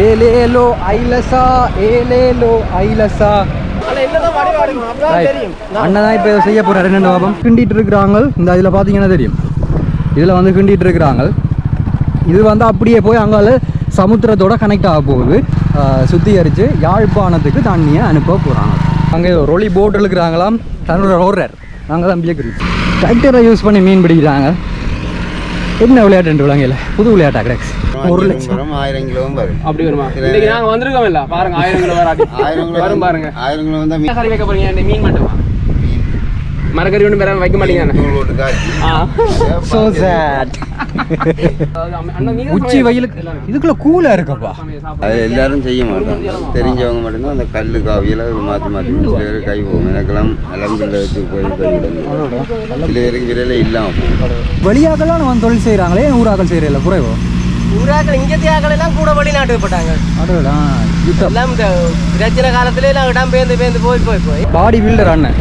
ஏலேலோ ஐலசா ஏலேலோ ஐலசா. அண்ணன் தான் இப்போ செய்ய போறாரு என்னென்ன பாபம்? கிண்டிட்டு இருக்கிறாங்க. இந்த இதில் பார்த்தீங்கன்னா தெரியும். இதில் வந்து கிண்டிட்டு இருக்கிறாங்க. இது வந்து அப்படியே போய் அங்கால சமுத்திரத்தோட கனெக்ட் ஆக போகுது. சுத்திகரித்து யாழ்ப்பாணத்துக்கு தண்ணியை அனுப்ப போகிறாங்க அங்கே ரொலி போட் இருக்கிறாங்களாம் தன்னோட ரோரர். நாங்கள் தான் பியக்கிறோம் டிராக்டரை யூஸ் பண்ணி மீன் பிடிக்கிறாங்க. என்ன விளையாட்டு விளங்கல புது விளையாட்டா கிடக்ஸ் ஒரு லட்சம். வரும் ஆயிரம் கிலோவும் வரும் அப்படி வருமா? இன்னைக்கு நாங்க வந்திருக்கோம் இல்ல? பாருங்க ஆயிரம் கிலோ வராது ஆயிரம் கிலோ வரும் பாருங்க. ஆயிரம் கிலோ வந்தா மீன். கறி வைக்க போறீங்க? மீன் மட்டுமா? மரக்கறி ஒன்றும் வேற வைக்க மாட்டீங்க சேட் நீங்க உச்சி வெயிலுக்கு இதுக்குள்ள கூலா இருக்கப்பா. அது எல்லாரும் செய்ய மாட்டாங்க. தெரிஞ்சவங்க மட்டும்தான் அந்த கல்லு காவியில் மாற்றி மாற்றி சில பேர் கை போகும். எனக்கெல்லாம் அலம்பில் வச்சு போய் சில பேருக்கு விரையில இல்லாமல் வெளியாக்கெல்லாம் வந்து தொழில் செய்கிறாங்களே ஊராக்கள் செய்கிறதில்ல குறைவோ? ஊராக்கள் இங்க தியாக்கள் எல்லாம் கூட வெளிநாட்டுக்கு போட்டாங்க. எல்லாம் இந்த பிரச்சனை காலத்துல எல்லாம் இடம் பேந்து பேந்து போய் போய் போய். பாடி பில்டர் அண்ணன்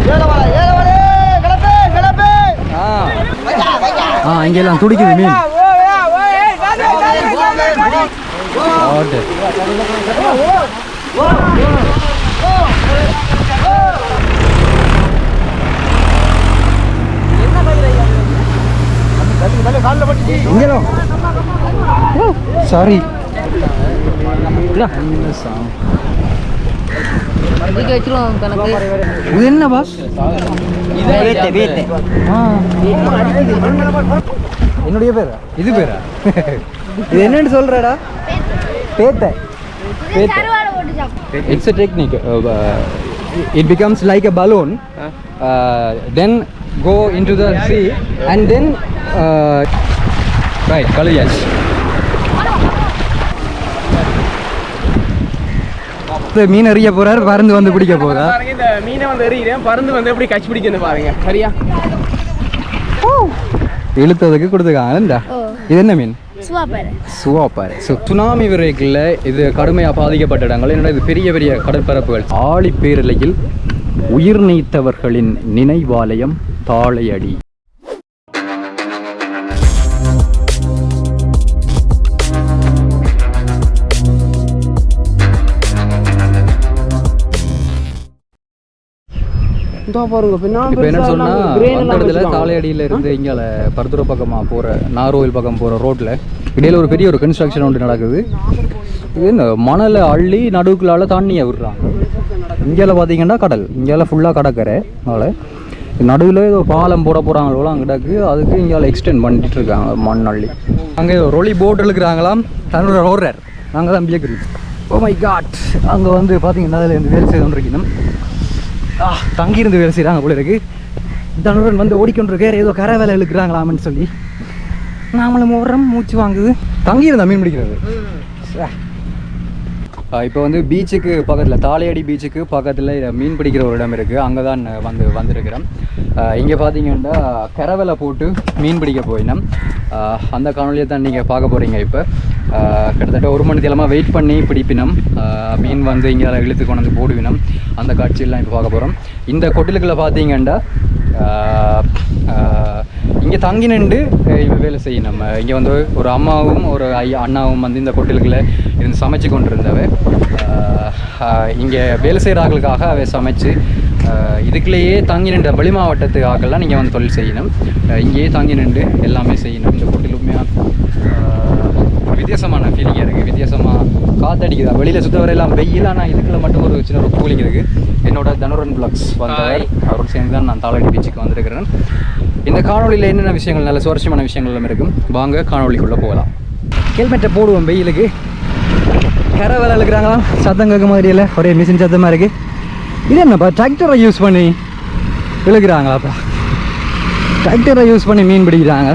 ஆ ஆ இங்கெல்லாம் துடிக்குது மீன். சாரி இது என்ன பாஸ் ஆ. என்னுடைய பேரா இது பேரா இது என்னன்னு சொல்றடா பேத்த பேத்த it's a technique uh, uh, it becomes like a balloon uh, then go into the sea and then uh, right kaliyas மீன் எறிய போறார் பறந்து வந்து பிடிக்க போதா பாருங்க இந்த மீனை வந்து எறிகிறேன் பருந்து வந்து எப்படி கட்சி பிடிக்கணும் பாருங்க. சரியா? இழுத்ததுக்கு கொடுத்துருக்காங்க இது என்ன மீன்? சுவாப்பாறை சுவாப்பாறை ஸோ சுனாமி விரைக்கில் இது கடுமையாக பாதிக்கப்பட்ட இடங்கள். என்னோட இது பெரிய பெரிய கடற்பரப்புகள். ஆழி பேரலையில் உயிர் நீத்தவர்களின் நினைவாலயம் தாழையடி இதோ பாருங்க இப்போ என்ன சொன்னா grain அந்த எல்லாம் இடத்துல வச்சிருக்காங்க. தாளையடியில இருந்து இங்கால பருத்துறை பக்கமாக போகிற நாரோயில் பக்கம் போகிற ரோட்டில் இடையில ஒரு பெரிய ஒரு கன்ஸ்ட்ரக்ஷன் ஒன்று நடக்குது. இது என்ன மணலை அள்ளி நடுவுக்குள்ளால தண்ணியை விடுறாங்க இங்கேல பார்த்தீங்கன்னா கடல் இங்கேல ஃபுல்லாக கடற்கரை அதனால் நடுவில் ஏதோ பாலம் போட போகிறாங்களோ அங்கிட்டக்கு அதுக்கு இங்கால எக்ஸ்டெண்ட் பண்ணிட்டு இருக்காங்க மண் அள்ளி. அங்கே ரொலி போட் இழுக்கிறாங்களாம் தன்னோட ரோரர் நாங்கள் தான் பியக்கிறோம் ஓ மை காட் அங்கே வந்து பார்த்தீங்கன்னா அதில் இருந்து வேலை செய்து கொண்டிருக்கணும். தங்கியிருந்து வேலை செய்கிறாங்க போல இருக்கு. தனுடன் வந்து ஓடிக்கொண்டிருக்கார் ஏதோ கரை வேலை இழுக்கிறாங்களாமன்னு சொல்லி. நாமளும் ஓடுறோம் மூச்சு வாங்குது. தங்கியிருந்தா மீன் பிடிக்கிறது. இப்போ வந்து பீச்சுக்கு பக்கத்தில் தாளையடி பீச்சுக்கு பக்கத்தில் மீன் பிடிக்கிற ஒரு இடம் இருக்குது அங்கே தான் வந்து வந்திருக்கிறோம். இங்கே பார்த்தீங்கன்னா கரவலை போட்டு மீன் பிடிக்க போயினோம். அந்த காணொலியை தான் நீங்கள் பார்க்க போகிறீங்க இப்போ. கிட்டத்தட்ட ஒரு மணி நேரமாக வெயிட் பண்ணி பிடிப்பினோம். மீன் வந்து இங்கே இழுத்து கொண்டு வந்து போடுவினோம். அந்த காட்சியெல்லாம் இப்போ பார்க்க போகிறோம் இந்த கொட்டிலுக்குள்ளே பார்த்தீங்கன்னா இங்கே தங்கி நின்று இவ வேலை செய்யும் நம்ம இங்கே வந்து ஒரு அம்மாவும் ஒரு ஐயா அண்ணாவும் வந்து இந்த கொட்டிலுக்குள்ள இருந்து சமைச்சு கொண்டு இருந்தவ இங்கே வேலை செய்கிறார்களுக்காக அவை சமைச்சு இதுக்குள்ளேயே தங்கி நின்ற வெளி மாவட்டத்து ஆக்கெல்லாம் நீங்கள் வந்து தொழில் செய்யணும். இங்கேயே தங்கி நின்று எல்லாமே செய்யணும். இந்த கொட்டில் உண்மையாக ஒரு வித்தியாசமான ஃபீலிங்காக இருக்குது வித்தியாசமாக காத்தடிக்குதா? வெளியில் சுத்த வரையெல்லாம் வெயில் ஆனால் இதுக்குள்ள மட்டும் ஒரு சின்ன ஒரு கூலிங் இருக்குது என்னோட தனுரன் பிளாக்ஸ் வந்தவர் அவரோட சேர்ந்து தான் நான் தாளடி பீச்சுக்கு வந்திருக்கிறேன். இந்த காணொலியில் என்னென்ன விஷயங்கள் நல்ல சுவாரஸ்யமான விஷயங்கள் எல்லாம் இருக்கும்? வாங்க காணொளிக்குள்ளே போகலாம். ஹெல்மெட்டை போடுவோம் வெயிலுக்கு கரை வேலை இழுக்கிறாங்களா? சத்தம் கேட்க மாதிரி இல்லை. ஒரே மிஷின் சத்தமாக இருக்குது இது என்னப்பா டிராக்டரை யூஸ் பண்ணி இழுக்கிறாங்களாப்பா? டிராக்டரை யூஸ் பண்ணி மீன் பிடிக்கிறாங்க.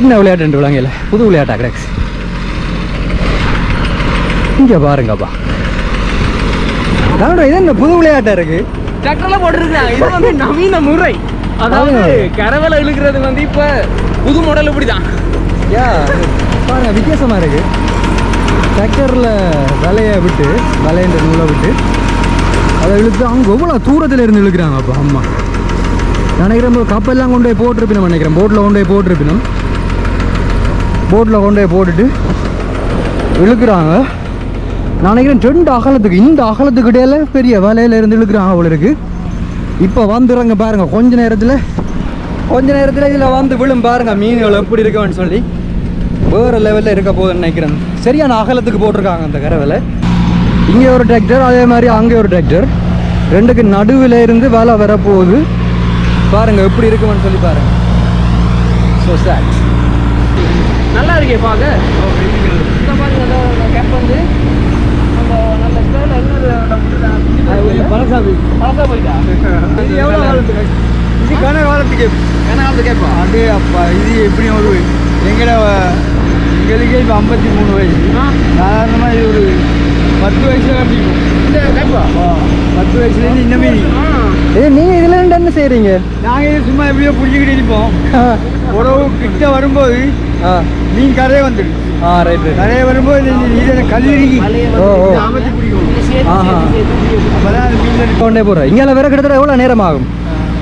என்ன விளையாட்டு விளங்கல. புது விளையாட்டா கிடக்ஸ் இங்கே பாருங்கப்பா. இது என்ன புது விளையாட்டா இருக்கு? டிராக்டர்ல போட்டுருக்காங்க இது வந்து நவீன முறை. அதாவது கரவலை இழுக்கிறது வந்து இப்ப புது மாடல் இப்படிதான். யா பாருங்க வித்தியாசமா இருக்கு. டிராக்டரில் வலையை விட்டு வலைன்ற நூலை விட்டு அதை இழுத்து அவங்க எவ்வளோ தூரத்தில் இருந்து இழுக்கிறாங்க அப்போ அம்மா. நினைக்கிறேன் கப்பெல்லாம் கொண்டு போய் போட்டிருப்பினோம் நினைக்கிறேன். போட்டில் கொண்டு போய் போட்டிருப்பினோம். போட்டில் கொண்டு போய் போட்டுட்டு இழுக்கிறாங்க. நான் நினைக்கிறேன் ரெண்டு அகலத்துக்கு இந்த அகலத்துக்கு இடையில பெரிய வலையில இருந்து இழுக்கிறாங்க அவ்வளோ இருக்கு. இப்போ வந்துடுறங்க பாருங்கள் கொஞ்ச நேரத்தில். கொஞ்ச நேரத்தில் இதில் வந்து விழும் பாருங்கள் மீன்கள் எப்படி இருக்குன்னு சொல்லி. வேறு லெவலில் இருக்க போகுதுன்னு நினைக்கிறேன். சரியான அகலத்துக்கு போட்டிருக்காங்க அந்த கரவில். இங்கே ஒரு டிராக்டர் அதே மாதிரி அங்கே ஒரு டிராக்டர் ரெண்டுக்கு நடுவில் இருந்து வேலை வரப்போகுது. பாருங்கள் எப்படி இருக்குன்னு சொல்லி பாருங்கள் ஸோ சேட் நல்லா இருக்கே பார்க்க இந்த பாருங்க இந்த கேப் வந்து அந்த நல்ல ஸ்டைல என்ன பழசாமி. பழசா போயிட்டா? இது எவ்வளோ காலத்துக்கு? இது கன காலத்துக்கு. என்ன காலத்து கேப்பா? அது அப்பா இது எப்படி ஒரு எங்கட எங்களுக்கே இப்போ ஐம்பத்தி மூணு வயசு சாதாரணமாக இது ஒரு பத்து வயசுல கேப்பா? பத்து வயசுலேருந்து இன்னமே ஏ நீங்கள் இதில் என்ன செய்கிறீங்க நாங்கள் இது சும்மா எப்படியோ பிடிச்சிக்கிட்டு இருப்போம் உறவு கிட்ட வரும்போது மீன் கரையை வந்துடும் ஆ ரைட் கரையை வரும்போது இதில் கல்லூரிக்கு ஓ ஓ. ஆஹா. கொண்டே போகிறேன் இங்கே வேற கிட்டத்தட்ட எவ்வளோ நேரம் ஆகும்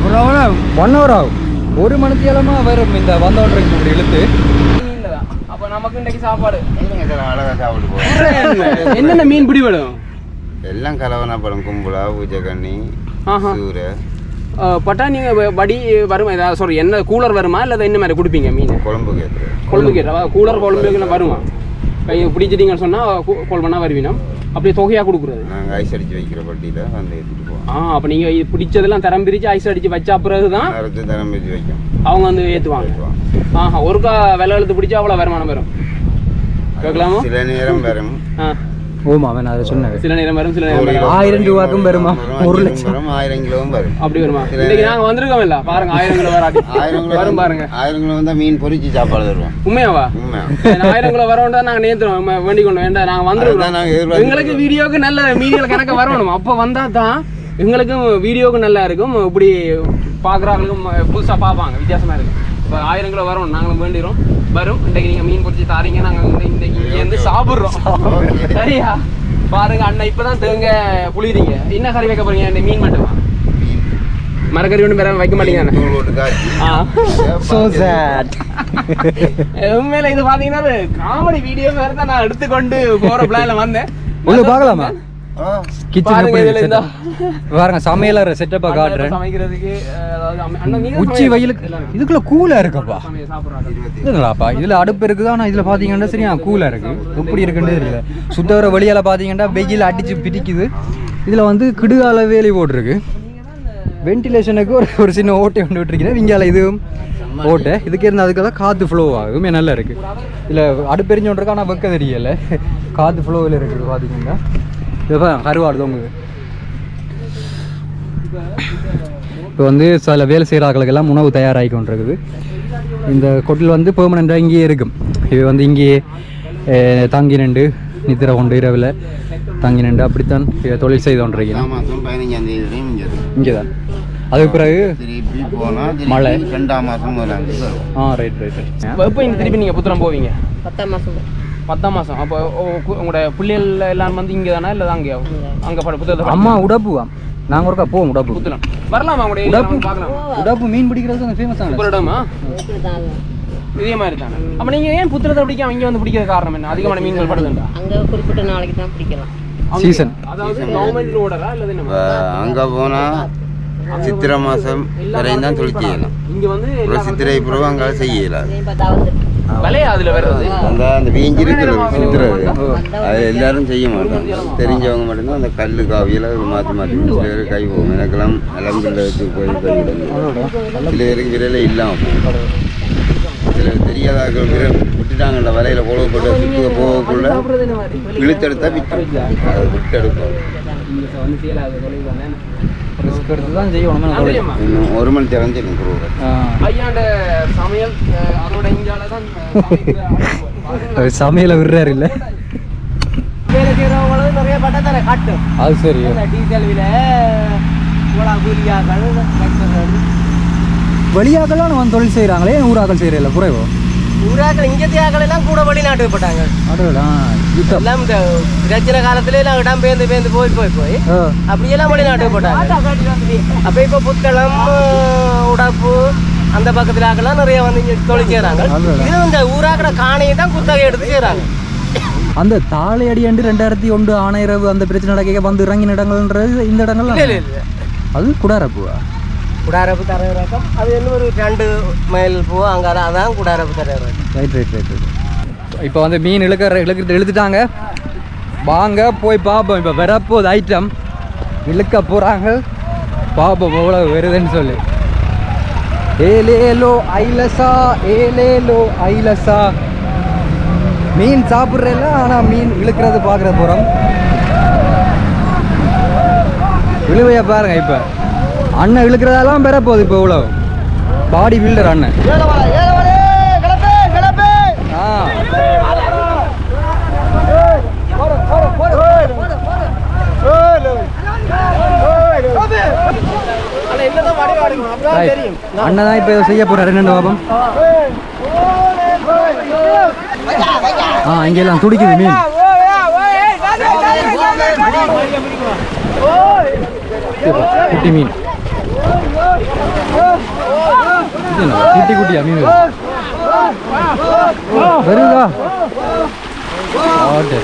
ஒரு ஹவர் ஆகும். ஒன் ஹவர் ஆகும். ஒரு மணித்தியாலமாக வரும் இந்த வந்தோன்றைக்கு இப்படி இழுத்து அப்ப நமக்கு இன்னைக்கு சாப்பாடு. அழகாக சாப்பிட்டு என்னென்ன மீன் பிடி வேணும் எல்லாம் கலவனா பழம் கும்பலா பூஜைக்கண்ணி ஆஹா. சூரை பட்டா நீங்க வ- வடி வருமா? ஏதாவது சாரி என்ன கூலர் வருமா? இல்லை என்ன மாதிரி கொடுப்பீங்க மீன்? குழம்பு கேட்குறேன் கொழும்பு கேட்டா கூலர் குழம்புக்கு வருமா? கை பிடிச்சிட்டீங்கன்னு சொன்னா கால் பண்ணா வருவீனா அப்படியே தொகையா கொடுக்குறது. நாங்கள் ஐஸ் அடித்து வைக்கிற பட்டியில் வந்து ஏற்றிட்டு போவோம் ஆ அப்ப நீங்க இது பிடிச்சதெல்லாம் தரம் பிரிச்சு ஐஸ் அடிச்சு வச்சா பிறகு தான் தரம் வச்சு வைக்கும். அவங்க வந்து ஏத்துவாங்க. ஆஹா ஒருக்கா விலை எழுத்து பிடிச்சா அவ்வளோ வருமானம் வரும்? கேட்கலாமா? சில நேரம் வரும். ஆ. ஓமா அவன் அதை சொன்னேன். சில நேரம் வரும் சில நேரம் ஆயிரம் ரூபாய்க்கும் வருமா? ஒரு லட்சம். வரும் ஆயிரம் கிலோவும் வரும். அப்படி வருமா? இன்னைக்கு நாங்க வந்திருக்கோம் இல்ல. பாருங்க ஆயிரம் கிலோ வராட்டி ஆயிரம் கிலோ வரும் பாருங்க. ஆயிரம் கிலோ வந்தால் மீன் பொரிச்சு சாப்பாடு தருவோம். உண்மையாவா? ஆயிரம் கிலோ வரவேண்டா நாங்க நேத்துறோம் வேண்டிக் கொண்டு வேண்டாம் நாங்க வந்துருக்கோம். எங்களுக்கு வீடியோக்கு நல்ல மீடியல் கணக்க வரணும். அப்போ வந்தா தான் எங்களுக்கும் வீடியோக்கு நல்லா இருக்கும். இப்படி பார்க்குறவங்களுக்கும் புதுசா பார்ப்பாங்க. வித்தியாசமா இருக்கு இப்போ ஆயிரம் கிலோ வரும் நாங்களும் வேண்டிக்கிறோம் வரும். இன்றைக்கு நீங்க மீன் பொரிச்சு தாரீங்க நாங்க இந்த இன்றைக்கு இங்கேருந்து சாப்பிட்றோம். சரியா? பாருங்க அண்ணன் இப்பதான் தேங்க புளிறீங்க என்ன கறி வைக்க போறீங்க? மீன் மட்டுமா? மரக்கறி ஒன்றும் வேற வைக்க மாட்டீங்க சேட் உண்மையில இது பாத்தீங்கன்னா காமெடி வீடியோ மாதிரி தான் நான் எடுத்துக்கொண்டு போற பிளான்ல வந்தேன். உள்ள பார்க்கலாமா? கிச்சன் பாருங்க சமையலற செட்டப்பா காட்டுறேன். சமைக்கிறதுக்கு உச்சி வெயிலுக்கு இதுக்குள்ள கூலா இருக்கப்பா. இதுங்களாப்பா இதுல அடுப்பு இருக்குது? ஆனா இதுல பாத்தீங்கன்னா சரியா கூலா இருக்கு. எப்படி இருக்குன்னு தெரியல. சுத்தவர வெளியால பாத்தீங்கன்னா வெயில் அடிச்சு பிடிக்குது. இதுல வந்து கிடுகால வேலி போட்டிருக்கு. வென்டிலேஷனுக்கு ஒரு ஒரு சின்ன ஓட்டை கொண்டு விட்டுருக்கிறேன். இங்கால இதுவும் ஓட்டை. இதுக்கு இருந்து அதுக்கு தான் காற்று ஃப்ளோ ஆகுமே நல்லா இருக்கு. இதில் அடுப்பெரிஞ்சு இருக்கு ஆனால் வெக்க தெரியல. காற்று ஃப்ளோவில் இருக்குது பார்த்தீங்கன்னா இப்போ கருவாடு தொங்குது இப்போ வந்து சில வேலை செய்கிற ஆட்களுக்கெல்லாம் உணவு தயாராகி கொண்டிருக்குது. இந்த கொட்டில் வந்து பெர்மனெண்ட்டாக இங்கேயே இருக்கும். இது வந்து இங்கேயே தங்கி நின்று நித்திர கொண்டு இரவில் தங்கி நின்று அப்படித்தான் இதை தொழில் செய்து கொண்டிருக்கிறேன். இங்கே தான் அதுக்கு பிறகு மழை. ரெண்டாம் மாதம் ஆ ரைட் ரைட் எப்போ இங்க திருப்பி நீங்க புத்திரம் போவீங்க? பத்தாம் மாதம் பத்தாம் மாசம். அப்போ உங்களோட பிள்ளைகள் எல்லாம் வந்து இங்க தானே? இல்லை அங்கே அங்க பட புத்தகத்தை அம்மா உடப்புவா நாங்கள் ஒருக்கா போவோம் உடப்பு. புத்தலாம் வரலாமா உங்களுடைய உடப்பு பார்க்கலாம். உடப்பு மீன் பிடிக்கிறது அந்த ஃபேமஸ் சூப்பர் இடமா? தான் இதே மாதிரி தானே. அப்ப நீங்க ஏன் புத்திரத்தை பிடிக்காம இங்க வந்து பிடிக்கிறது காரணம் என்ன? அதிகமான மீன்கள் படுதுண்டா அங்கே குறிப்பிட்ட நாளைக்கு தான் பிடிக்கலாம். அங்க- சீசன். அங்கே போனால் சித்திரை மாதம் வரையும் தான் தொழில் செய்யலாம் இங்க வந்து அப்புறம் சித்திரை பிறகு அங்கே செய்யலாம். விலையா அதுல வருது அந்த அந்த வீஞ்சி இருக்கிறது சித்திரை அது எல்லாரும் செய்ய மாட்டாங்க. தெரிஞ்சவங்க மட்டும்தான் அந்த கல் காவியில் மாற்றி மாற்றி சில பேர் கை போகும். எனக்கெல்லாம் அலம்பில் வச்சு போய் விடணும் சில பேருக்கு விரலே இல்லாமல் போகும். சில தெரியாதாக்கள் விரல் விட்டுட்டாங்கல்ல வலையில் போட்டு சுற்றுக போகக்குள்ள இழுத்தெடுத்தா விட்டு அதை விட்டு எடுக்கும் சேலாது தொலைவு தானே ரிஸ்க் எடுத்து தான் செய்யணும் ஆ, தெரியுமா? இன்னும் ஒரு மணி நேரம் செய்யணும் குருவை ஐயாண்ட சமையல் அதோட இங்கால தான் சமைக்கிற சமையலை விடுறாரு இல்லை? வேலை செய்கிறவங்களும் நிறைய பட்டை தானே காட்டும் அது சரி. டீசல் விலை போடா கூலியாக்கள் வெளியாக்கெல்லாம் வந்து தொழில் செய்கிறாங்களே ஊராக்கள் செய்கிறதில்ல குறைவோ? ஊராக்கள் இங்கே தியாக்கள் எல்லாம் கூட வெளிநாட்டுக்கு போட்டாங்க எல்லாம் இந்த பிரச்சனை காலத்துல எல்லாம் இடம் பேர்ந்து பேர்ந்து போய் போய் போய். அப்படியெல்லாம் வெளிநாட்டுக்கு போட்டாங்க. அப்ப இப்ப புத்தளம் உடப்பு அந்த பக்கத்துல ஆக்கெல்லாம் நிறைய வந்து இங்க அடடா. இது இந்த ஊராக்கிற காணையை தான் குத்தகை எடுத்து செய்யறாங்க அந்த தாளை அடியாண்டு ரெண்டாயிரத்தி ஒன்று ஆணையரவு அந்த பிரச்சனை நடக்க வந்து இறங்கின இடங்கள்ன்றது இந்த இடங்கள்லாம். அது குடாரப்பூவா? குடாரப்பு தரையிறக்கம். அது என்ன ஒரு ரெண்டு மைல் போவோம் அங்கே அதான் குடாரப்பு தரையிறக்கம் ரைட் ரைட் ரைட் ரைட் இப்போ வந்து மீன் இழுக்கிற இழுக்கிறது இழுத்துட்டாங்க. வாங்க போய் பார்ப்போம் இப்போ வரப்போது ஐட்டம் இழுக்க போகிறாங்க பார்ப்போம் எவ்வளோ வருதுன்னு சொல்லி. ஏலேலோ ஐலசா ஏலேலோ ஐலசா. மீன் சாப்பிட்றதில்ல ஆனால் மீன் இழுக்கிறது பார்க்குற போகிறோம் இழுவையை பாருங்கள் இப்போ. அண்ணன் இழுக்கிறதெல்லாம் பெற போகுது இப்போ இவ்வளோ பாடி பில்டர் அண்ணன் ஆ. அண்ணன் தான் இப்போ செய்ய போறாரு என்னென்ன பாபம் ஆ இங்கெல்லாம் துடிக்குது மீன் குட்டி மீன் இது என்ன, குட்டி குட்டியா மீன் வருதா ஆட்டு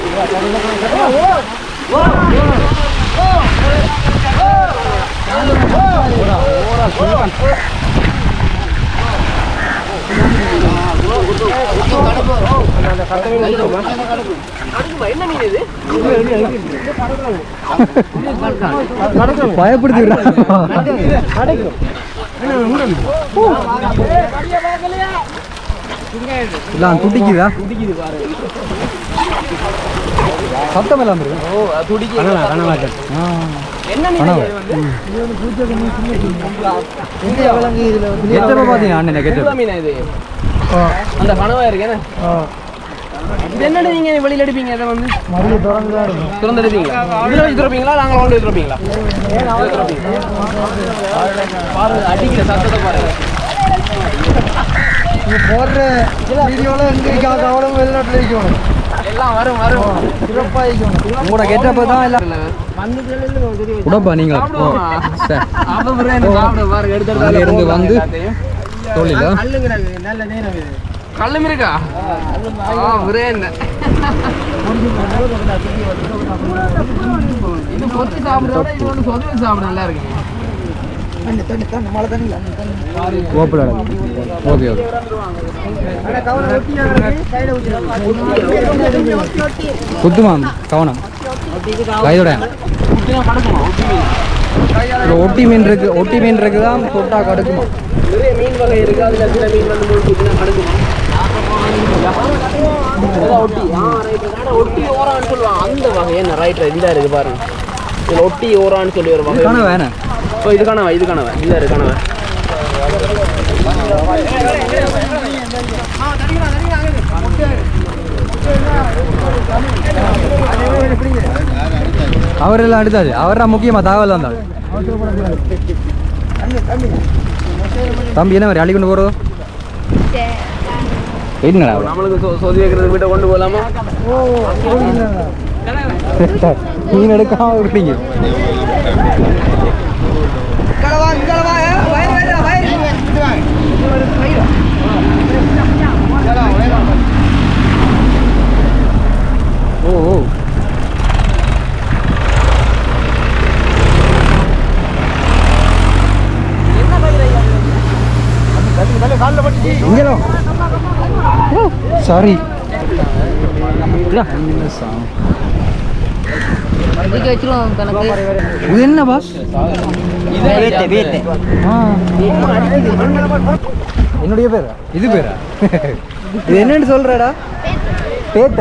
பயப்படுத்தி எல்லாம் துடிக்குதா? சத்தம் எல்லாம் ஓ. என்ன கனவு. கெட்டப்ப பாத்தீங்க அண்ணன் எவ்வளவு கெட்டப் மீனா இது? அந்த கனவா இருக்கு என்ன இது என்னடா நீங்க வெளியில எடுப்பீங்க இதை வந்து? திறந்து எடுப்பீங்களா இதுல வச்சு திறப்பீங்களா? நாங்க கொண்டு திறப்பீங்களா? பாருங்க அடிக்கிற சத்தத்தை பாருங்க. போடுற வீடியோல எங்க கவனம் வெளிநாட்டுல இருக்கணும் எல்லாம் வரும் வரும். உங்களோட கெட்டப்ப தான் எல்லாம் உடம்பா நீங்க சாப்பிடுவோமா? சரி. அப்ப பிறகு என்ன சாப்பிட பாருங்க எடுத்து அங்க இருந்து வந்து தோழில கள்ளம் இருக்கா ஆ விரேன் இது பொத்தி சாப்பிடுறத விட இது ஒன்று சொதுவி சாப்பிட நல்லா இருக்கு. ஓகே ஓகே குத்துமா கவனம். படுக்குமா ஒட்டி மீன் இதுல ஒட்டி மீன் இருக்கு ஒட்டி மீன் இருக்கு தான் தொட்டா கடுக்குமா? நிறைய மீன் வகை இருக்கு அதுல சில மீன் வந்து இதெல்லாம் ஒட்டி. ஆ ரைட் ஆனா ஒட்டி ஓரான்னு சொல்லுவாங்க. அந்த வகை என்ன ரைட் இந்த இருக்கு பாருங்க. இதுல ஒட்டி ஓரான்னு சொல்லி ஒரு வகை கனவு வேணே. ஓ இது கனவா இது கனவா இந்த இருக்கு கனவா அவரெல்லாம் எடுத்தாச்சு அவர் தான் முக்கியமா தகவல் வந்தாள் தம்பி என்ன மாதிரி அள்ளி கொண்டு போறதோ என்னடா? நம்மளுக்கு சொ- சொதி வைக்கிறது வீட்டை கொண்டு போகலாமா மீன் எடுக்காம விட்டீங்க ஓ ஓ இங்கேதான் சாரி இதுக்கு வச்சிருவோம் கணக்கு. இது என்ன பாஸ் ஆ. என்னுடைய பேரா? இது பேரா? இது என்னன்னு சொல்றடா. பேத்த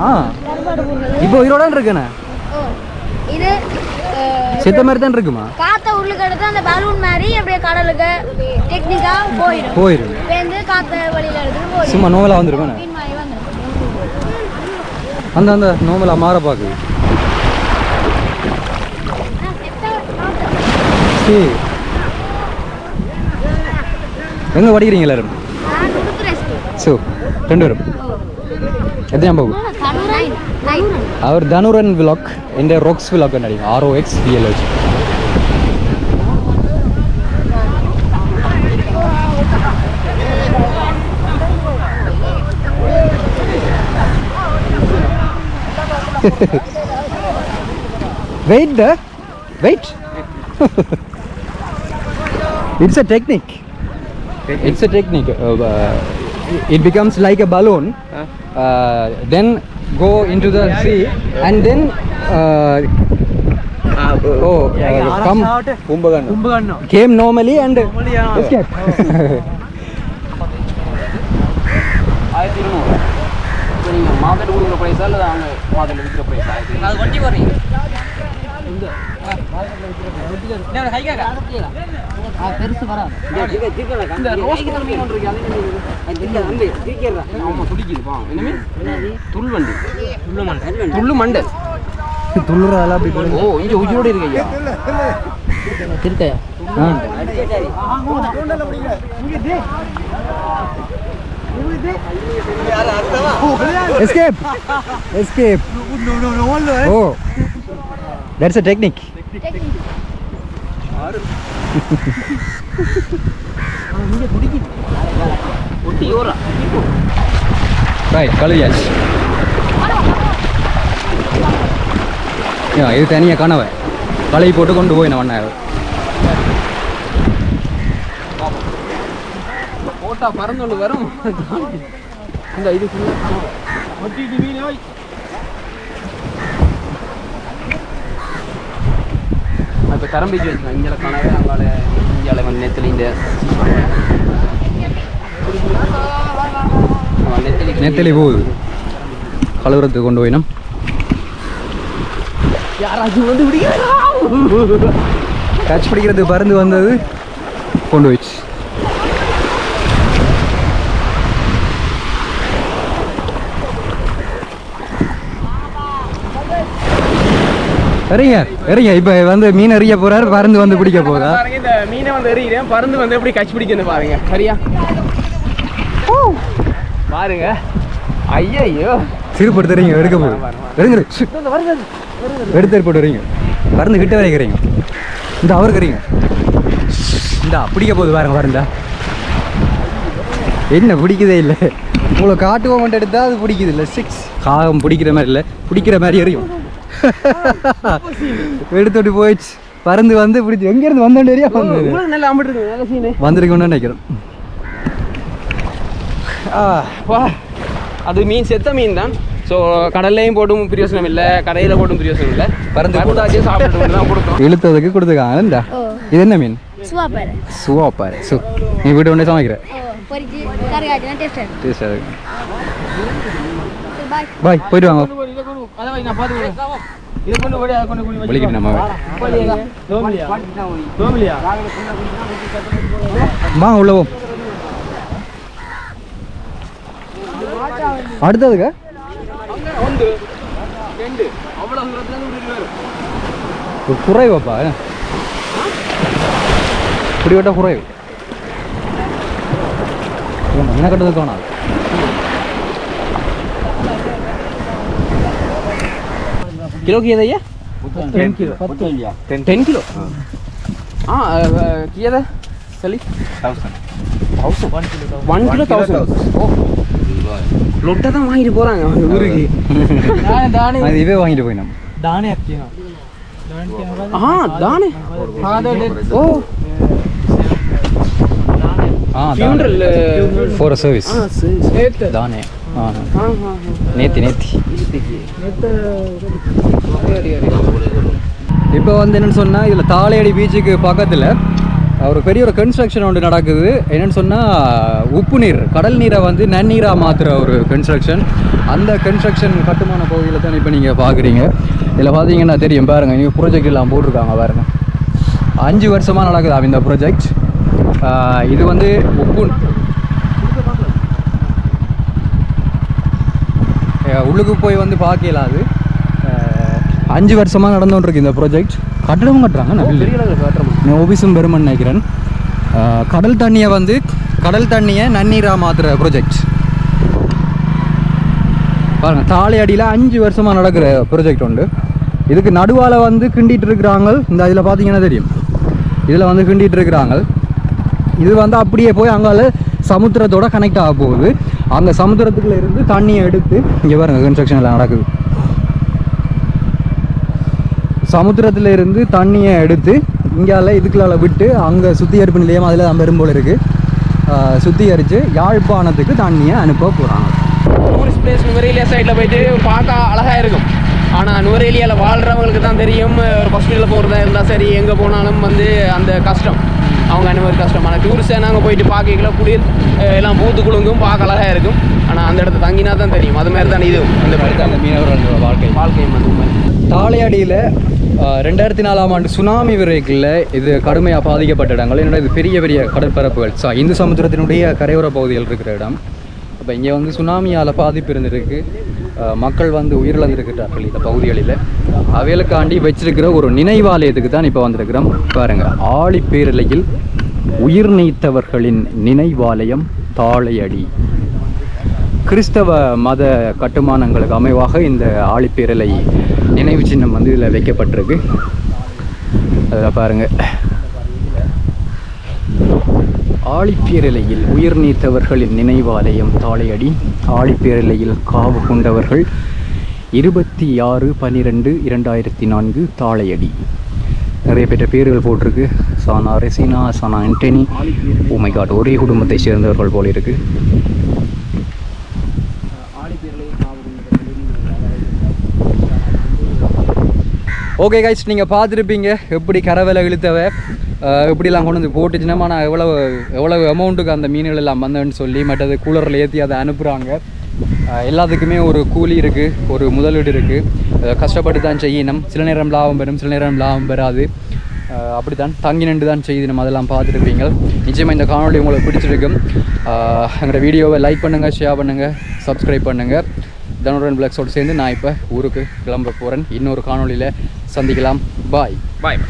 ஆ. இப்போ உயிரோட இருக்கேனே? ஓ இது அஹ், செத்த மாதிரி தான் இருக்குமா? காத்த எடுத்து அந்த பலூன் மாதிரி அப்படியே கடலுக்கு டெக்னிக்கா போயிடும். போயிடும். வந்து காத்த வழியில போயிடும். சும்மா நோவலா வந்துடும் அந்த அந்த நோமலா மாற பாக்குது. எங்க படிக்கிறீங்க எல்லாரும்? சோ ரெண்டு பேரும். எத்தனை போகும் அவர் தனுரன் விலாக் എൻ്റെ rocks വിലോക്ക് നടിക്കും R O X B L H Wait, the wait. it's a technique. It's a technique. Uh, uh, it becomes like Uh, go into the sea and then uh, oh uh, come came normally and escape. ஆயிரத்தி இருநூறு இப்போ நீங்கள் market கொடுக்குற ப்ரைஸா இல்லை அவங்க மார்க்கெட்டில் விற்கிற ப்ரைஸா ஆயிரத்தி அது வட்டி போறீங்க பெருசு வராது இந்த ரோஸ் கலர் மீன் ஒன்று இருக்கு அது என்ன ஆமாம் துடிக்குது பா என்ன மீன் துள் வண்டி துள்ளு மண்டல் துள்ளு மண்டல் துள்ளுறதெல்லாம் அப்படி ஓ இங்கே உயிரோடு இருக்கு ஐயா இருக்கையா Escape! Escape! Oh, that's a technique. ஒட்டி ஓரா கழுவியாச்சு இது தனியாக கனவை. கழுவி போட்டு கொண்டு போய் நான் ஒன்றாயிரம் போட்டா பறந்தொண்டு வரும். இந்த இது இப்போ கரம்பிக்கு வச்சுக்கோங்க. இங்கே கனவே அங்கால இந்தியாவில் வந்து நெத்திலி இந்த நெத்திலி போகுது கழுவுறதுக்கு கொண்டு போயினோம். யாராச்சும் வந்து பிடிக்கிறா கேட்ச் பிடிக்கிறதுக்கு பறந்து வந்தது. கொண்டு போயிடுச்சு சரிங்க சரிங்க இப்போ வந்து மீன் எறிய போறாரு பறந்து வந்து பிடிக்க போதா இந்த மீனை வந்து எறிகிறேன் பறந்து வந்து எப்படி கட்சி பிடிக்கணும் பாருங்க. சரியா? பாருங்க. ஐயையோ. சிறுபடுத்து தெரியுங்க எடுக்க போகுது. எடுங்க எடுத்து போட்டு வரீங்க பறந்து கிட்ட வரைக்கிறீங்க இந்த அவருக்கு வரீங்க இந்த பிடிக்க போகுது பாருங்க பாருங்க என்ன பிடிக்குதே இல்லை. உங்களை காட்டுவோம் மட்டும் எடுத்தா அது பிடிக்குது இல்லை சிக்ஸ் காகம் பிடிக்கிற மாதிரி இல்லை. பிடிக்கிற மாதிரி எறியும். எடுத்துட்டு போயிடுச்சு. பறந்து வந்து பிடிச்சி எங்கேருந்து வந்தோம் ஏரியா வந்து உங்களுக்கு நல்லா அம்பிட்டு இருக்கு நல்ல சீனு வந்திருக்கோன்னு நினைக்கிறேன் வா. அது மீன் செத்த மீன் தான். ஸோ கடல்லையும் போட்டும் பிரயோசனம் இல்லை கடையில் போட்டும் பிரயோசனம் இல்லை. பறந்து பறந்தாச்சு சாப்பிட்டு தான் கொடுக்கும் இழுத்ததுக்கு கொடுத்துருக்காங்க இது என்ன மீன்? சுவாப்பாரு சுவாப்பாரு சு. நீ வீட்டு ஒன்றே சமைக்கிற? டேஸ்டாக இருக்கு பாய் பாய் போயிட்டு வாங்க. வாங்க உள்ள போம் அடுத்ததுக்கு குறைவாப்பா. இப்படி விட்டா குறைவு என்ன கட்டுறது காணாது ಕಿಲೋಗೆ ಇದೆ ಅಯ್ಯ ten kilo ten ten kilo ಹಾಂ ಕೀಯದ ಸಲಿ ஒன் கிலோ தௌசண்ட் ஓ. லொட்டை தான் வாங்கிட்டு போகிறாங்க நேத்தி நேத்தி. இப்போ வந்து என்னன்னு சொன்னால் இதில் தாளையடி பீச்சுக்கு பக்கத்தில் ஒரு பெரிய ஒரு கன்ஸ்ட்ரக்ஷன் ஒன்று நடக்குது. என்னன்னு சொன்னால் உப்பு நீர் கடல் நீரை வந்து நன்னீராக மாற்றுற ஒரு கன்ஸ்ட்ரக்ஷன் அந்த கன்ஸ்ட்ரக்ஷன் கட்டுமான பகுதியில் தான் இப்போ நீங்கள் பார்க்குறீங்க இதில் பார்த்தீங்கன்னா தெரியும் பாருங்கள் இங்கே ப்ராஜெக்ட் எல்லாம் போட்டிருக்காங்க பாருங்க. அஞ்சு வருஷமாக நடக்குது இந்த ப்ராஜெக்ட் இது வந்து உப்பு உள்ளுக்கு போய் வந்து பார்க்கல அது அஞ்சு வருஷமாக நடந்துகிட்டு இந்த ப்ராஜெக்ட் கட்டடமும் கட்டுறாங்க நான் ஆஃபீஸும் பெருமன் நினைக்கிறேன். கடல் தண்ணியை வந்து கடல் தண்ணியை நன்னீராக மாற்றுற ப்ராஜெக்ட் பாருங்க தாலை அடியில் அஞ்சு வருஷமாக நடக்கிற ப்ராஜெக்ட் உண்டு. இதுக்கு நடுவால் வந்து கிண்டிட்டு இருக்கிறாங்க. இந்த இதில் பார்த்தீங்கன்னா தெரியும். இதில் வந்து கிண்டிட்டு இருக்கிறாங்க. இது வந்து அப்படியே போய் அங்கால சமுத்திரத்தோட கனெக்ட் ஆக போகுது. அந்த சமுத்திரத்துக்குள்ள இருந்து தண்ணியை எடுத்து இங்கே பாருங்க கன்ஸ்ட்ரக்ஷன் எல்லாம் நடக்குது. சமுத்திரத்துல இருந்து தண்ணியை எடுத்து இங்கால இதுக்குள்ளால விட்டு அங்கே சுத்திகரிப்பு நிலையம் அதில் தான் பெரும்போல் இருக்குது சுத்திகரித்து யாழ்ப்பாணத்துக்கு தண்ணியை அனுப்ப போகிறாங்க டூரிஸ்ட் பிளேஸ் நுவரேலியா சைடில் போயிட்டு பார்க்க அழகாக இருக்கும். ஆனால் நுவரேலியாவில் வாழ்கிறவங்களுக்கு தான் தெரியும் ஒரு ஹாஸ்பிட்டலில் போகிறதா இருந்தால் சரி எங்கே போனாலும் வந்து அந்த கஷ்டம். அவங்க அந்த மாதிரி கஷ்டம். ஆனால் டூரிஸ்டை நாங்கள் போயிட்டு பார்க்கல குளிர் எல்லாம் பூத்து குலுங்கும் பார்க்க அழகாக இருக்கும். ஆனால் அந்த இடத்த தங்கினா தான் தெரியும். அது மாதிரி தான் இது அந்த மாதிரி மீனவர்களோட வாழ்க்கை. வாழ்க்கை தாளையாடியில் ரெண்டாயிரத்தி நாலாம் ஆண்டு சுனாமி விரைக்கில் இது கடுமையாக பாதிக்கப்பட்ட இடங்கள். என்னோட இது பெரிய பெரிய கடற்பரப்புகள். சா இந்து சமுத்திரத்தினுடைய கரையோர பகுதிகள் இருக்கிற இடம். அப்போ இங்கே வந்து சுனாமியால் பாதிப்பு இருந்திருக்கு. மக்கள் வந்து உயிரிழந்திருக்கிறார்கள் இந்த பகுதிகளில். அவைகளுக்காண்டி வச்சிருக்கிற ஒரு நினைவாலயத்துக்கு தான் இப்போ வந்திருக்கிறோம். பாருங்க ஆழிப்பேரலையில் உயிர் நீத்தவர்களின் நினைவாலயம் தாழையடி கிறிஸ்தவ மத கட்டுமானங்களுக்கு அமைவாக இந்த ஆழிப்பேரலை நினைவு சின்னம் வந்து இதில் வைக்கப்பட்டிருக்கு. அதில் பாருங்கள் ஆழிப்பேரலையில் உயிர் நீத்தவர்களின் நினைவாலயம் தாளையடி. ஆழிப்பேரலையில் காவு கொண்டவர்கள் இருபத்தி ஆறு பன்னிரெண்டு இரண்டாயிரத்தி நான்கு தாளையடி. நிறைய பேர் பேர்கள் போட்டிருக்கு. சானா ரெசினா சானா ஆண்டனி. ஓமைகாட் ஒரே குடும்பத்தை சேர்ந்தவர்கள் போல இருக்கு. ஓகே கைஸ் நீங்கள் பார்த்துருப்பீங்க எப்படி கரவேலை இழுத்தவ. எப்படிலாம் கொண்டு வந்து போட்டுச்சுன்னா நான் எவ்வளவு எவ்வளவு அமௌண்ட்டுக்கு அந்த மீன்கள் எல்லாம் வந்தேன்னு சொல்லி மற்றது கூலரில் ஏற்றி அதை அனுப்புகிறாங்க எல்லாத்துக்குமே ஒரு கூலி இருக்குது ஒரு முதலீடு இருக்குது கஷ்டப்பட்டு தான் செய்யணும். சில நேரம் லாபம் வரும் சில நேரம் லாபம் வராது அப்படி அப்படித்தான் தங்கி நின்று தான் செய்யணும் அதெல்லாம் பார்த்துருப்பீங்க. நிச்சயமாக இந்த காணொலி உங்களுக்கு பிடிச்சிருக்கும். எங்களோட வீடியோவை லைக் பண்ணுங்கள் ஷேர் பண்ணுங்கள் சப்ஸ்கிரைப் பண்ணுங்கள் தனுடன் பிளாக்ஸோடு சேர்ந்து நான் இப்போ ஊருக்கு கிளம்ப போகிறேன் இன்னொரு காணொளியில் சந்திக்கலாம். பாய் பாய்